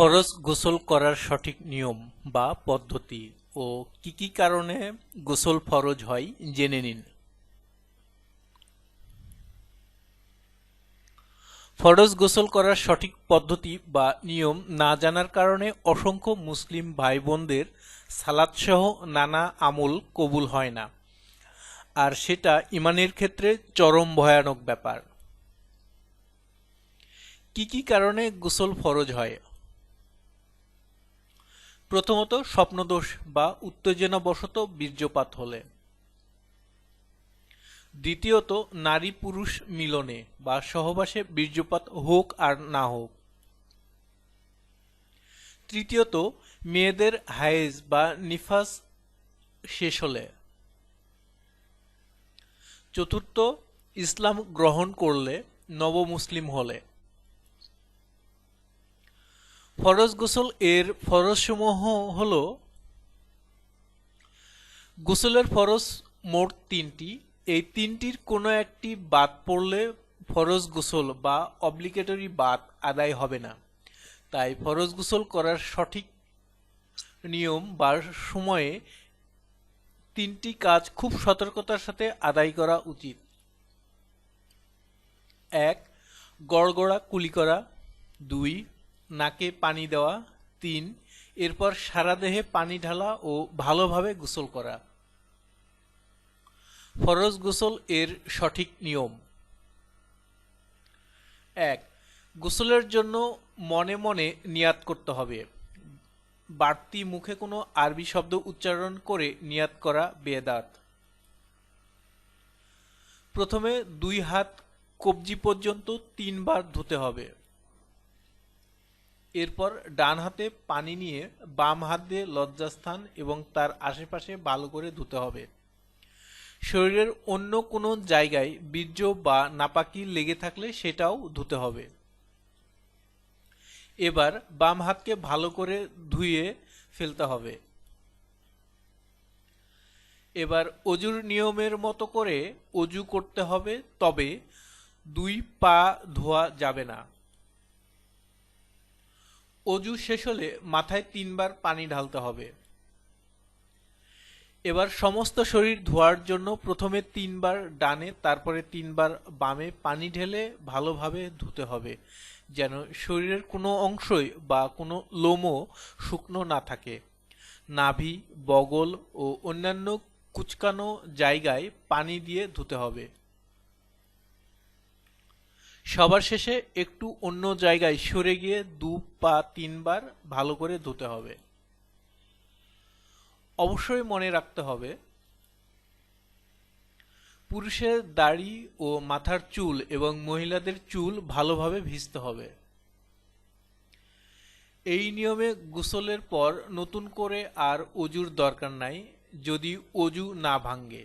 ফরজ গোসল করার সঠিক নিয়ম বা পদ্ধতি ও কি কি কারণে গোসল ফরজ হয় জেনে নিন। ফরজ গোসল করার সঠিক পদ্ধতি বা নিয়ম না জানার কারণে অসংখ্য মুসলিম ভাই বোনদের সালাদসহ নানা আমল কবুল হয় না। আর সেটা ইমানের ক্ষেত্রে চরম ভয়ানক ব্যাপার। কি কি কারণে গোসল ফরজ হয়? প্রথমত স্বপ্নদোষ বা উত্তেজনাবশত বীর্যপাত হলে। দ্বিতীয়ত নারী পুরুষ মিলনে বা সহবাসে বীর্যপাত হোক আর না হোক। তৃতীয়ত, মেয়েদের হায়েজ বা নিফাস শেষ হলে। চতুর্থ, ইসলাম গ্রহণ করলে নবমুসলিম হলে। ফরজ গোসল এর ফরজসমূহ হল গোসলের ফরজ মোট তিনটি। এই তিনটির কোনো একটি বাদ পড়লে ফরজ গোসল বা অব্লিগেটরি বাদ আদায় হবে না। তাই ফরজ গোসল করার সঠিক নিয়ম বা সময়ে তিনটি কাজ খুব সতর্কতার সাথে আদায় করা উচিত। এক, গড়গড়া, কুলি করা। দুই নাকে পানি দেওয়া, তিন, এরপর সারা দেহে পানি ঢালা ও ভালোভাবে গোসল করা। ফরজ গোসল এর সঠিক নিয়ম। এক, গোসলের জন্য মনে মনে নিয়াত করতে হবে। বাড়তি মুখে কোনো আরবি শব্দ উচ্চারণ করে নিয়াত করা বেদাত। প্রথমে দুই হাত কবজি পর্যন্ত তিনবার ধুতে হবে। এরপর ডান হাতে পানি নিয়ে বাম হাত দিয়ে লজ্জাস্থান এবং তার আশেপাশে ভালো করে ধুতে হবে। শরীরের অন্য কোনো জায়গায় বীর্য বা নাপাকি লেগে থাকলে সেটাও ধুতে হবে। এবার বাম হাতকে ভালো করে ধুয়ে ফেলতে হবে। এবার অজুর নিয়মের মতো করে অজু করতে হবে, তবে দুই পা ধোয়া যাবে না। অজু শেষ হলে মাথায় তিনবার পানি ঢালতে হবে। এবার সমস্ত শরীর ধোয়ার জন্য প্রথমে তিনবার ডানে, তারপরে তিনবার বামে পানি ঢেলে ভালোভাবে ধুতে হবে, যেন শরীরের কোনো অংশই বা কোনো লোমও শুকনো না থাকে। নাভি, বগল ও অন্যান্য কুচকানো জায়গায় পানি দিয়ে ধুতে হবে। সবার শেষে একটু অন্য জায়গায় সরে গিয়ে দু পা তিনবার ভালো করে ধুতে হবে। অবশ্যই মনে রাখতে হবে, পুরুষের দাড়ি ও মাথার চুল এবং মহিলাদের চুল ভালোভাবে ভিজতে হবে। এই নিয়মে গোসলের পর নতুন করে আর অজুর দরকার নাই, যদি অজু না ভাঙ্গে